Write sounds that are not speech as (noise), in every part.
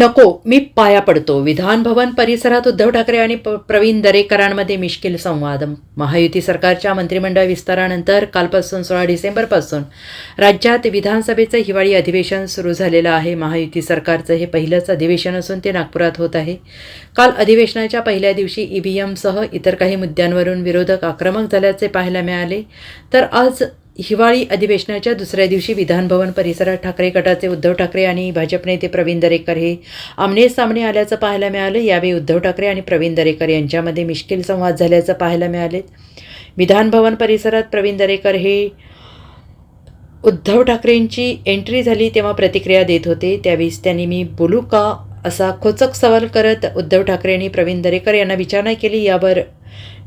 नको मी पाया पडतो. विधानभवन परिसरात उद्धव ठाकरे आणि प- प्रवीण दरेकरांमध्ये मिश्किल संवाद. महायुती सरकारच्या मंत्रिमंडळ विस्तारानंतर कालपासून सोळा डिसेंबरपासून राज्यात विधानसभेचं हिवाळी अधिवेशन सुरू झालेलं आहे. महायुती सरकारचं हे पहिलंच अधिवेशन असून ते नागपुरात होत आहे. काल अधिवेशनाच्या पहिल्या दिवशी ई व्ही एमसह इतर काही मुद्द्यांवरून विरोधक आक्रमक झाल्याचे पाहायला मिळाले. तर आज हिवाळी अधिवेशनाच्या दुसऱ्या दिवशी विधानभवन परिसरात ठाकरे गटाचे उद्धव ठाकरे आणि भाजप नेते प्रवीण दरेकर हे आमने सामने आल्याचं पाहायला मिळालं. यावेळी उद्धव ठाकरे आणि प्रवीण दरेकर यांच्यामध्ये मिश्किल संवाद झाल्याचं पाहायला मिळाले. विधानभवन परिसरात प्रवीण दरेकर हे उद्धव ठाकरेंची एंट्री झाली तेव्हा प्रतिक्रिया देत होते. त्यावेळेस त्यांनी मी बोलू का? असा खोचक सवाल करत उद्धव ठाकरे आणि प्रवीण दरेकर यांना विचारणा केली. यावर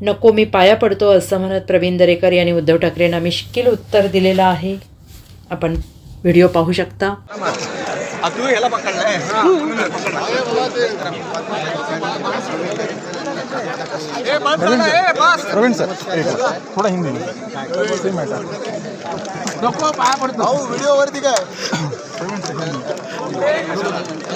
नको मी पाया पडतो असं म्हणत प्रवीण दरेकर यांनी उद्धव ठाकरेंना मिश्किल उत्तर दिलेलं आहे. आपण व्हिडिओ पाहू शकता. प्रवीण सर थोडा हिंदी नको पाया पडतो. भाऊ व्हिडिओ वरती काय? (laughs)